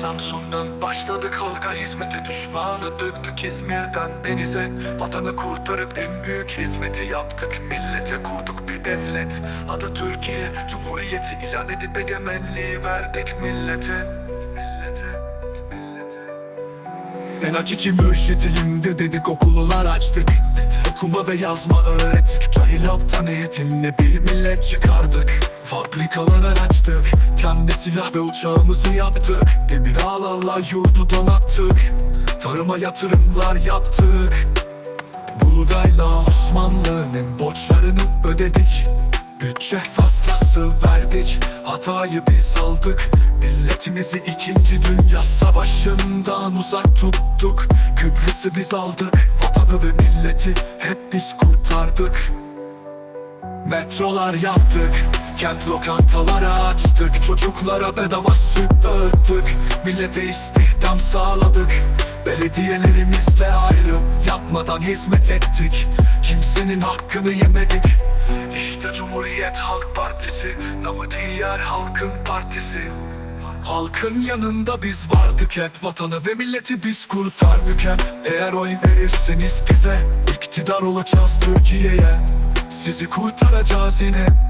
Samsun'dan başladık halka hizmete düşmanı döktük İzmir'den denize. Vatanı kurtarıp en büyük hizmeti yaptık Millete kurduk bir devlet. Adı Türkiye Cumhuriyeti ilan edip egemenliği verdik millete. Ben hakiki mürşitiyimdir dedik okullar açtık. Okuma ve yazma öğrettik. Cahil aptan eğitimle bir millet çıkardık Fabrikalar açtık Kendi silah ve uçağımızı yaptık. Demir ağlarla yurdu donattık. Tarıma yatırımlar yaptık. Buğdayla Osmanlı'nın borçlarını ödedik. Bütçe fazlası verdik. Hatayı biz aldık. Milletimizi ikinci dünya savaşından uzak tuttuk. Kıbrıs'ı biz aldık. Vatanı ve milleti hep biz kurtardık. Metrolar yaptık Kent lokantaları açtık Çocuklara bedava süt dağıttık. Millete istihdam sağladık Belediyelerimizle ayrım yapmadan hizmet ettik. Kimsenin hakkını yemedik. İşte Cumhuriyet Halk Partisi Namı diğer halkın partisi. Halkın yanında biz vardık hep Vatanı ve milleti biz kurtardık hep. Eğer oy verirseniz bize iktidar olacağız Türkiye'ye. Sizi kurtaracağız yine